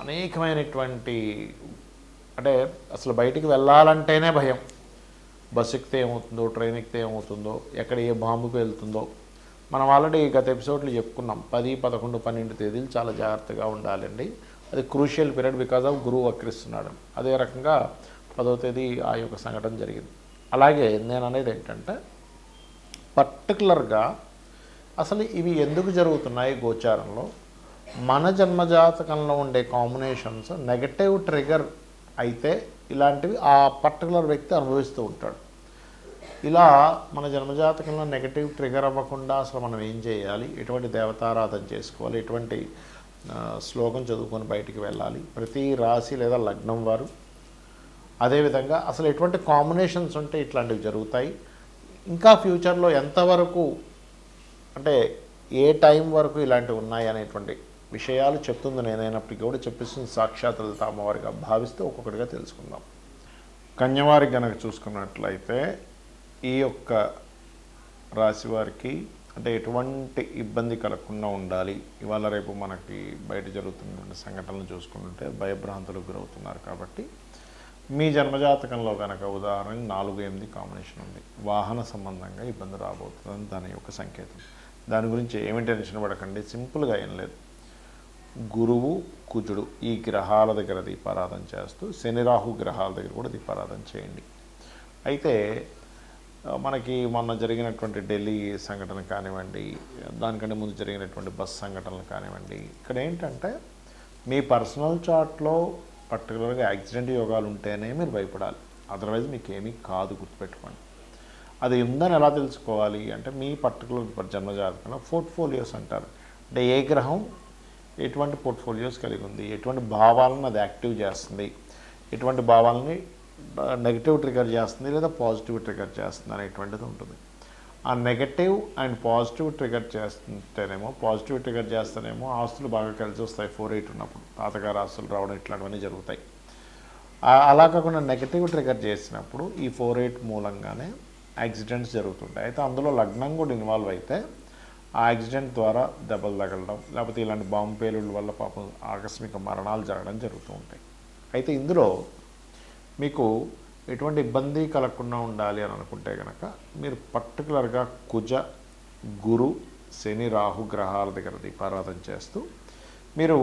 అనేకమైనటువంటి అంటే అసలు బయటికి వెళ్ళాలంటేనే భయం. బస్సు ఎక్కితే ఏమవుతుందో ట్రైన్ ఎక్కితే ఏమవుతుందో ఎక్కడ ఏ బాంబుకు వెళ్తుందో. మనం ఆల్రెడీ గత ఎపిసోడ్లు చెప్పుకున్నాం. పది పదకొండు పన్నెండు తేదీలు చాలా జాగ్రత్తగా ఉండాలండి. అది క్రూషియల్ పీరియడ్ బికాజ్ ఆఫ్ గురువు వక్రిస్తున్నాడు. అదే రకంగా పదో తేదీ ఆ యొక్క సంఘటన జరిగింది. అలాగే నేను అనేది ఏంటంటే పర్టికులర్గా అసలు ఇవి ఎందుకు జరుగుతున్నాయి గోచారంలో? మన జన్మజాతకంలో ఉండే కాంబినేషన్స్ నెగటివ్ ట్రిగర్ అయితే ఇలాంటివి ఆ పర్టికులర్ వ్యక్తి అనుభవిస్తూ ఉంటాడు. ఇలా మన జన్మజాతకంలో నెగటివ్ ట్రిగర్ అవ్వకుండా అసలు మనం ఏం చేయాలి? ఎటువంటి దేవతారాధన చేసుకోవాలి? ఎటువంటి శ్లోకం చదువుకొని బయటికి వెళ్ళాలి? ప్రతి రాశి లేదా లగ్నం వారు. అదేవిధంగా అసలు ఎటువంటి కాంబినేషన్స్ ఉంటే ఇట్లాంటివి జరుగుతాయి. ఇంకా ఫ్యూచర్లో ఎంతవరకు అంటే ఏ టైం వరకు ఇలాంటివి ఉన్నాయి అనేటువంటి విషయాలు చెప్తుంది నేనైనప్పటికీ కూడా చెప్పిస్తుంది సాక్షాత్ తామవారిగా అమ్మవారిగా భావిస్తూ ఒక్కొక్కటిగా తెలుసుకుందాం. కన్యవారి గనక చూసుకున్నట్లయితే ఈ యొక్క రాశి వారికి అంటే ఎటువంటి ఇబ్బంది కలగకుండా ఉండాలి. ఇవాళ రేపు మనకి బయట జరుగుతున్నటువంటి సంఘటనలు చూసుకుంటుంటే భయభ్రాంతులకు గురవుతున్నారు కాబట్టి మీ జన్మజాతకంలో కనుక ఉదాహరణ నాలుగు ఎనిమిది కాంబినేషన్ ఉంది. వాహన సంబంధంగా ఇబ్బంది రాబోతుందని దాని యొక్క సంకేతం. దాని గురించి ఏమి టెన్షన్ పడకండి. సింపుల్గా ఏం లేదు. గురువు కుజుడు ఈ గ్రహాల దగ్గర దీపారాధన చేస్తూ శని రాహు గ్రహాల దగ్గర కూడా దీపారాధన చేయండి. అయితే మనకి మొన్న జరిగినటువంటి ఢిల్లీ సంఘటన కానివ్వండి దానికంటే ముందు జరిగినటువంటి బస్ సంఘటనలు కానివ్వండి ఇక్కడ ఏంటంటే మీ పర్సనల్ చార్ట్లో పర్టికులర్గా యాక్సిడెంట్ యోగాలు ఉంటేనే మీరు భయపడాలి. అదర్వైజ్ మీకు ఏమీ కాదు గుర్తుపెట్టుకోండి. అది ఉందని ఎలా తెలుసుకోవాలి? అంటే మీ పర్టికులర్ జన్మజాతకంలో పోర్ట్ఫోలియోస్ అంటారు. అంటే ఏ గ్రహం ఎటువంటి పోర్ట్ఫోలియోస్ కలిగి ఉంది? ఎటువంటి భావాలను అది యాక్టివ్ చేస్తుంది? ఎటువంటి భావాలని నెగిటివ్ ట్రిగర్ చేస్తుంది లేదా పాజిటివ్ ట్రిగర్ చేస్తుంది అనేటువంటిది ఉంటుంది. ఆ నెగటివ్ అండ్ పాజిటివ్ ట్రిగర్ చేస్తుంటేనేమో పాజిటివ్ ట్రిగర్ చేస్తేనేమో ఆస్తులు బాగా కలిసి వస్తాయి ఫోర్ ఎయిట్ ఉన్నప్పుడు. తాతగారు ఆస్తులు రావడం ఇట్లాంటివన్నీ జరుగుతాయి. అలా కాకుండా నెగటివ్ ట్రిగర్ చేసినప్పుడు ఈ ఫోర్ ఎయిట్ మూలంగానే యాక్సిడెంట్స్ జరుగుతుంటాయి. అయితే అందులో లగ్నం కూడా ఇన్వాల్వ్ అయితే ఆ యాక్సిడెంట్ ద్వారా దెబ్బలు తగలడం లేకపోతే ఇలాంటి బాంబు పేలుళ్ళ వల్ల పాపం ఆకస్మిక మరణాలు జరగడం జరుగుతూ ఉంటాయి. అయితే ఇందులో మీకు ఎటువంటి ఇబ్బంది కలగకుండా ఉండాలి అని అనుకుంటే కనుక మీరు పర్టికులర్గా కుజ గురు శని రాహు గ్రహాల దగ్గర దీపారాధన చేస్తూ మీరు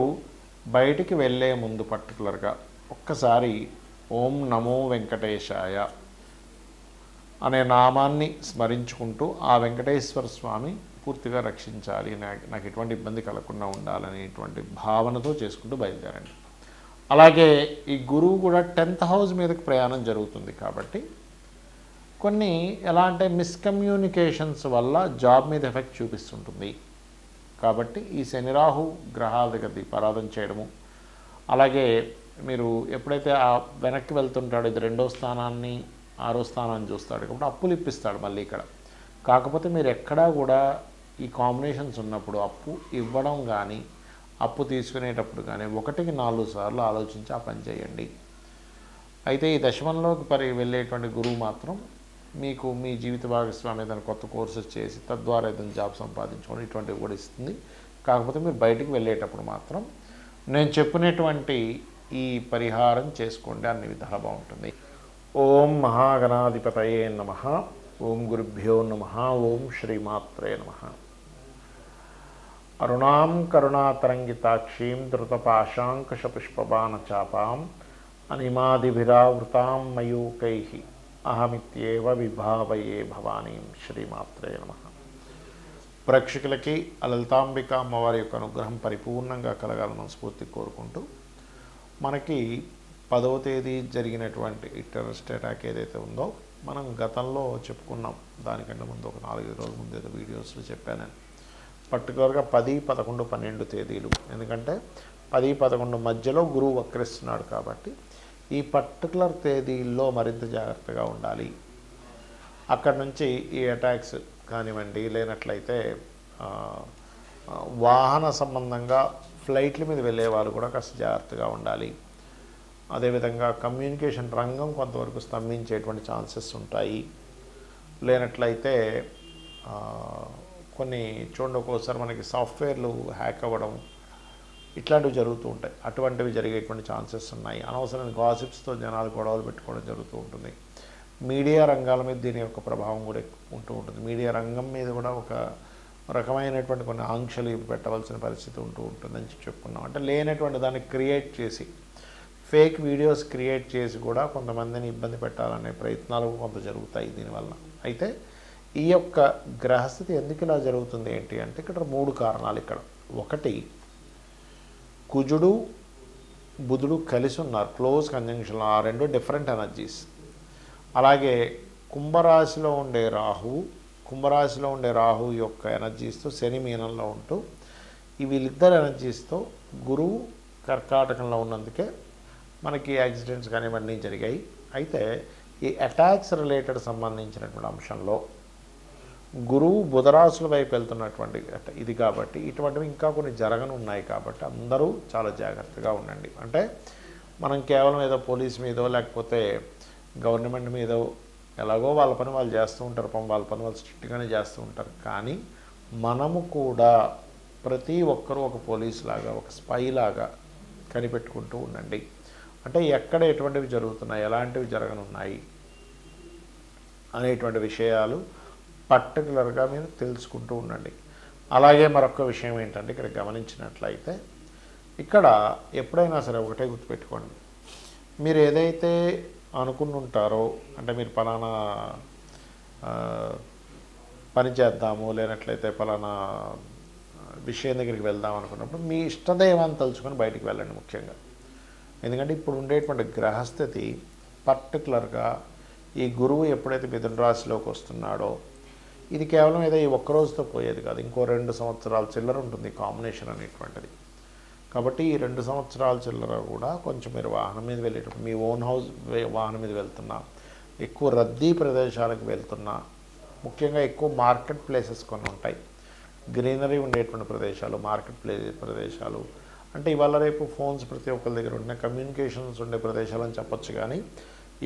బయటికి వెళ్ళే ముందు పర్టికులర్గా ఒక్కసారి ఓం నమో వెంకటేశాయ అనే నామాన్ని స్మరించుకుంటూ ఆ వెంకటేశ్వర స్వామి పూర్తిగా రక్షించాలి. నాకు నాకు ఎటువంటి ఇబ్బంది కలగకుండా ఉండాలనేటువంటి భావనతో చేసుకుంటూ బయలుదేరండి. అలాగే ఈ గురువు కూడా టెన్త్ హౌస్ మీదకి ప్రయాణం జరుగుతుంది కాబట్టి కొన్ని ఎలా అంటే మిస్కమ్యూనికేషన్స్ వల్ల జాబ్ మీద ఎఫెక్ట్ చూపిస్తుంటుంది. కాబట్టి ఈ శనిరాహు గ్రహాల దగ్గర దీపారాధన చేయడము అలాగే మీరు ఎప్పుడైతే ఆ వెనక్కి వెళ్తుంటాడో ఇది రెండో స్థానాన్ని ఆరో స్థానాన్ని చూస్తాడు కాబట్టి అప్పులు ఇప్పిస్తాడు మళ్ళీ ఇక్కడ. కాకపోతే మీరు ఎక్కడా కూడా ఈ కాంబినేషన్స్ ఉన్నప్పుడు అప్పు ఇవ్వడం కానీ అప్పు తీసుకునేటప్పుడు కానీ ఒకటికి నాలుగు సార్లు ఆలోచించి ఆ పని చేయండి. అయితే ఈ దశమంలోకి పరి వెళ్ళేటువంటి గురువు మాత్రం మీకు మీ జీవిత భాగస్వామి ఏదైనా కొత్త కోర్సెస్ చేసి తద్వారా ఏదైనా జాబ్ సంపాదించుకోవడం ఇటువంటివి కూడా ఇస్తుంది. కాకపోతే మీరు బయటికి వెళ్ళేటప్పుడు మాత్రం నేను చెప్పినటువంటి ఈ పరిహారం చేసుకోండి. అన్ని విధాలు బాగుంటుంది. ఓం మహాగణాధిపతయే నమ. ఓం గురుభ్యో నమ ఓం శ్రీమాత్రే నమ. అరుణాం కరుణాతరంగితాక్షీం ధృతపాశాంకషపుష్పబాణచాపాం అనిమాదిభిరావృతాం మయూకై అహమిత్యేవ విభావయే భవానీం శ్రీమాత్రే నమ. ప్రేక్షకులకి లలితాంబిక అమ్మవారి యొక్క అనుగ్రహం పరిపూర్ణంగా కలగాలని స్ఫూర్తి కోరుకుంటూ మనకి పదవ తేదీ జరిగినటువంటి ఇంటరెస్ట్ టెర్రరిస్ట్ అటాక్ ఏదైతే ఉందో మనం గతంలో చెప్పుకున్నాం. దానికంటే ముందు ఒక నాలుగైదు రోజుల ముందు ఏదో వీడియోస్లో చెప్పాను నేను. పర్టికులర్గా పది పదకొండు పన్నెండు తేదీలు. ఎందుకంటే పది పదకొండు మధ్యలో గురువు వక్రిస్తున్నాడు కాబట్టి ఈ పర్టికులర్ తేదీల్లో మరింత జాగ్రత్తగా ఉండాలి. అక్కడి నుంచి ఈ అటాక్స్ కానివ్వండి లేనట్లయితే వాహన సంబంధంగా ఫ్లైట్ల మీద వెళ్ళే వాళ్ళు కూడా కాస్త జాగ్రత్తగా ఉండాలి. అదేవిధంగా కమ్యూనికేషన్ రంగం కొంతవరకు స్తంభించేటువంటి ఛాన్సెస్ ఉంటాయి. లేనట్లయితే కొన్ని చూడండి ఒక్కోసారి మనకి సాఫ్ట్వేర్లు హ్యాక్ అవ్వడం ఇట్లాంటివి జరుగుతూ ఉంటాయి. అటువంటివి జరిగేటువంటి ఛాన్సెస్ ఉన్నాయి. అనవసరమైన గాసిప్స్తో జనాలు గొడవలు పెట్టుకోవడం జరుగుతూ ఉంటుంది. మీడియా రంగాల మీద దీని యొక్క ప్రభావం కూడా ఉంటూ ఉంటుంది. మీడియా రంగం మీద కూడా ఒక రకమైనటువంటి కొన్ని ఆంక్షలు పెట్టవలసిన పరిస్థితి ఉంటూ ఉంటుందని చెప్పి చెప్పుకున్నాం. అంటే లేనటువంటి దాన్ని క్రియేట్ చేసి ఫేక్ వీడియోస్ క్రియేట్ చేసి కూడా కొంతమందిని ఇబ్బంది పెట్టాలనే ప్రయత్నాలు కొంత జరుగుతాయి దీనివల్ల. అయితే ఈ యొక్క గ్రహస్థితి ఎందుకు ఇలా జరుగుతుంది ఏంటి అంటే ఇక్కడ మూడు కారణాలు ఇక్కడ. ఒకటి కుజుడు బుధుడు కలిసి ఉన్నారు క్లోజ్ కంజంక్షన్ ఆ రెండు డిఫరెంట్ ఎనర్జీస్. అలాగే కుంభరాశిలో ఉండే రాహువు కుంభరాశిలో ఉండే రాహువు యొక్క ఎనర్జీస్తో శని మీనంలో ఉంటూ ఈ వీళ్ళిద్దరు ఎనర్జీస్తో గురువు కర్కాటకంలో ఉన్నందుకే మనకి యాక్సిడెంట్స్ కానీ ఇవన్నీ జరిగాయి. అయితే ఈ అటాక్స్ రిలేటెడ్ సంబంధించినటువంటి అంశంలో గురువు బుధరాశుల వైపు వెళ్తున్నటువంటి ఇది కాబట్టి ఇటువంటివి ఇంకా కొన్ని జరగనున్నాయి కాబట్టి అందరూ చాలా జాగ్రత్తగా ఉండండి. అంటే మనం కేవలం ఏదో పోలీస్ మీదో లేకపోతే గవర్నమెంట్ మీదో ఎలాగో వాళ్ళ పని వాళ్ళు చేస్తూ ఉంటారు. పాపం వాళ్ళ పని వాళ్ళు స్ట్రిక్ట్గానే చేస్తూ ఉంటారు. కానీ మనము కూడా ప్రతి ఒక్కరూ ఒక పోలీస్ లాగా ఒక స్పై లాగా కనిపెట్టుకుంటూ ఉండండి. అంటే ఎక్కడ ఎటువంటివి జరుగుతున్నాయి ఎలాంటివి జరగనున్నాయి అనేటువంటి విషయాలు పర్టికులర్గా మీరు తెలుసుకుంటూ ఉండండి. అలాగే మరొక విషయం ఏంటంటే ఇక్కడ గమనించినట్లయితే ఇక్కడ ఎప్పుడైనా సరే ఒకటే గుర్తుపెట్టుకోండి. మీరు ఏదైతే అనుకుని ఉంటారో అంటే మీరు పలానా పని చేద్దాము లేనట్లయితే పలానా విషయం దగ్గరికి వెళ్దాం అనుకున్నప్పుడు మీ ఇష్టదైవాన్ని తలుచుకొని బయటికి వెళ్ళండి ముఖ్యంగా. ఎందుకంటే ఇప్పుడు ఉండేటువంటి గ్రహస్థితి పర్టికులర్గా ఈ గురువు ఎప్పుడైతే మిథున రాశిలోకి వస్తున్నాడో ఇది కేవలం ఏదో ఈ ఒక్క రోజుతో పోయేది కాదు. ఇంకో రెండు సంవత్సరాల చిల్లర ఉంటుంది కాంబినేషన్ అనేటువంటిది. కాబట్టి ఈ రెండు సంవత్సరాల చిల్లర కూడా కొంచెం మీరు వాహనం మీద వెళ్ళేటప్పుడు మీ ఓన్ హౌస్ వాహనం మీద వెళ్తున్నా ఎక్కువ రద్దీ ప్రదేశాలకు వెళ్తున్నా ముఖ్యంగా ఎక్కువ మార్కెట్ ప్లేసెస్ కొన్ని ఉంటాయి గ్రీనరీ ఉండేటువంటి ప్రదేశాలు మార్కెట్ ప్లే ప్రదేశాలు అంటే ఇవాళ రేపు ఫోన్స్ ప్రతి ఒక్కరి దగ్గర ఉంటున్నాయి. కమ్యూనికేషన్స్ ఉండే ప్రదేశాలు అని చెప్పొచ్చు కానీ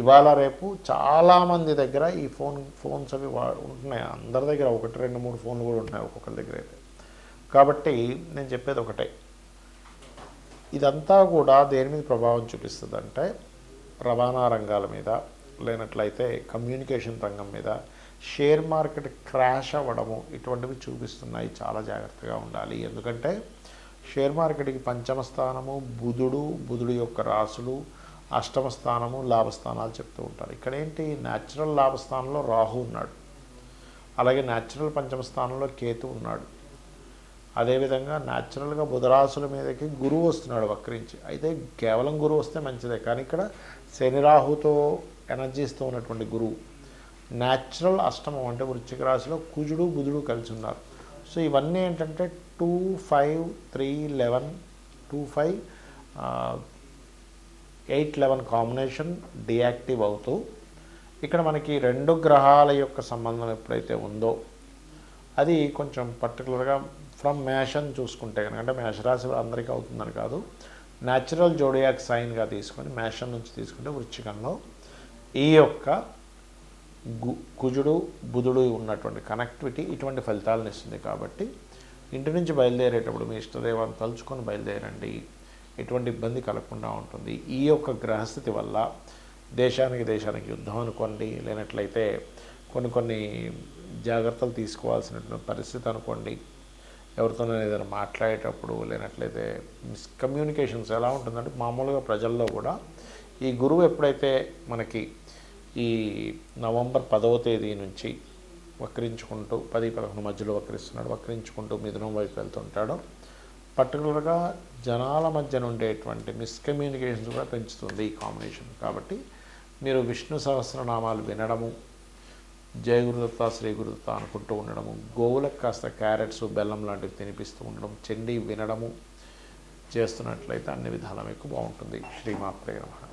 ఇవాళ రేపు చాలామంది దగ్గర ఈ ఫోన్ ఫోన్స్ అవి వా ఉంటున్నాయి. అందరి దగ్గర ఒకటి రెండు మూడు ఫోన్లు కూడా ఉంటున్నాయి ఒక్కొక్కరి దగ్గర అయితే. కాబట్టి నేను చెప్పేది ఒకటే. ఇదంతా కూడా దేని మీద ప్రభావం చూపిస్తుందంటే రవాణా రంగాల మీద లేనట్లయితే కమ్యూనికేషన్ రంగం మీద షేర్ మార్కెట్ క్రాష్ అవ్వడము ఇటువంటివి చూపిస్తున్నాయి. చాలా జాగ్రత్తగా ఉండాలి. ఎందుకంటే షేర్ మార్కెట్కి పంచమ స్థానము బుధుడు బుధుడు యొక్క రాసులు అష్టమ స్థానము లాభస్థానాలు చెప్తూ ఉంటారు. ఇక్కడ ఏంటి న్యాచురల్ లాభస్థానంలో రాహు ఉన్నాడు. అలాగే న్యాచురల్ పంచమ స్థానంలో కేతు ఉన్నాడు. అదేవిధంగా న్యాచురల్గా బుధరాశుల మీదకి గురువు వస్తున్నాడు వక్రించి. అయితే కేవలం గురువు వస్తే మంచిదే. కానీ ఇక్కడ శని రాహుతో ఎనర్జీస్తో ఉన్నటువంటి గురువు. న్యాచురల్ అష్టమం అంటే వృశ్చిక రాశిలో కుజుడు బుధుడు కలిసి ఉన్నారు. సో ఇవన్నీ ఏంటంటే two five three eleven two five eight eleven combination deactive అవుతూ ఇక్కడ మనకి రెండు గ్రహాల యొక్క సంబంధం ఎప్పుడైతే ఉందో అది కొంచెం పర్టికులర్గా ఫ్రమ్ మేషన్ చూసుకుంటే కనుక అంటే మేషరాశి అందరికీ అవుతుందని కాదు న్యాచురల్ జోడియాక్ సైన్గా తీసుకొని మేషన్ నుంచి తీసుకుంటే వృచ్చికంలో ఈ యొక్క గు కుజుడు బుధుడు ఉన్నటువంటి కనెక్టివిటీ ఇటువంటి ఫలితాలను ఇస్తుంది కాబట్టి ఇంటి నుంచి బయలుదేరేటప్పుడు మీ ఇష్టదేవాన్ని తలుచుకొని బయలుదేరండి. ఎటువంటి ఇబ్బంది కలగకుండా ఉంటుంది. ఈ యొక్క గ్రహస్థితి వల్ల దేశానికి దేశానికి యుద్ధం అనుకోండి లేనట్లయితే కొన్ని కొన్ని జాగ్రత్తలు తీసుకోవాల్సినటువంటి పరిస్థితి అనుకోండి. ఎవరితోనో ఏదైనా మాట్లాడేటప్పుడు లేనట్లయితే మిస్కమ్యూనికేషన్స్ ఎలా ఉంటుందంటే మామూలుగా ప్రజల్లో కూడా ఈ గురువు ఎప్పుడైతే మనకి ఈ నవంబర్ పదవ తేదీ నుంచి వక్రించుకుంటూ పది పదకొండు మధ్యలో వక్రిస్తున్నాడు వక్రించుకుంటూ మిథునం వైపు వెళ్తుంటాడు. పర్టికులర్గా జనాల మధ్య ఉండేటువంటి మిస్కమ్యూనికేషన్స్ కూడా పెంచుతుంది ఈ కాంబినేషన్. కాబట్టి మీరు విష్ణు సహస్రనామాలు వినడము జయ గురుదత్త శ్రీ గురుదత్త అనుకుంటూ ఉండడము గోవులకు కాస్త క్యారెట్స్ బెల్లం లాంటివి తినిపిస్తూ ఉండడం చెండి వినడము చేస్తున్నట్లయితే అన్ని విధాలా మీకు బాగుంటుంది. శ్రీమాత్రే నమ.